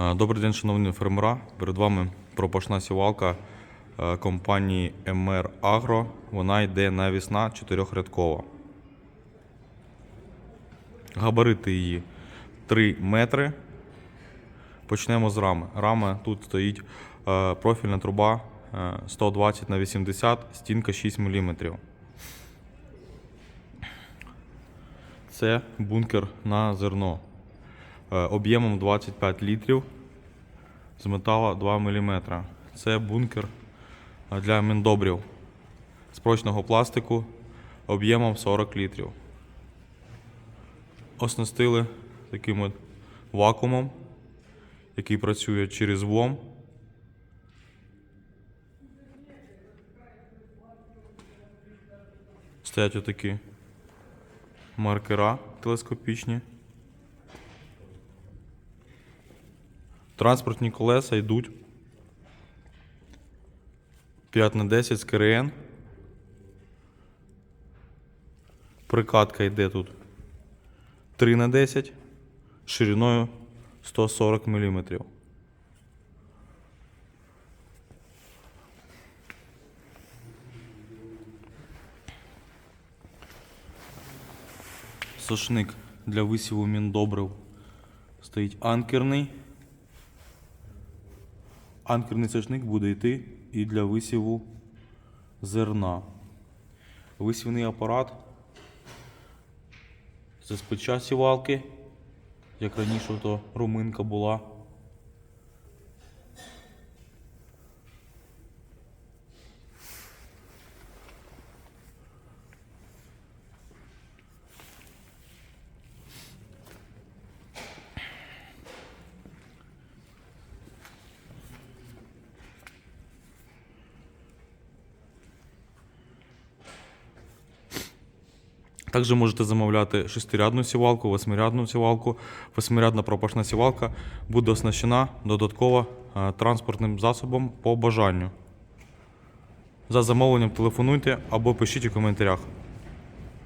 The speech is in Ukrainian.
Е, Добрий день, шановні фермера. Перед вами пропашна сівалка е, компанії МР Агро. Вона йде навісна чотирьохрядкова. Габарити її 3 метри. Почнемо з рами. Рама тут стоїть е, профільна труба е, 120 на 80, стінка 6 мм. Це бункер на зерно об'ємом 25 літрів з металу 2 мм. Це бункер е, для міндобрів з прочного пластику об'ємом 40 літрів. Оснастили таким вакуумом, який працює через ВОМ. Стоять отакі маркера телескопічні. Транспортні колеса йдуть 5 на 10 з КРН. Прикатка йде тут 3 на 10 шириною 140 мм. Сошник для висіву міндобрив стоїть анкерний. Анкерний сажник буде йти і для висіву зерна. Висівний апарат це спеча сівалки, як раніше то руминка була. Також можете замовляти шестирядну сівалку, восьмирядну сівалку. Восьмирядна пропашна сівалка буде оснащена додатково е, транспортним засобом по бажанню. За замовленням телефонуйте або пишіть у коментарях.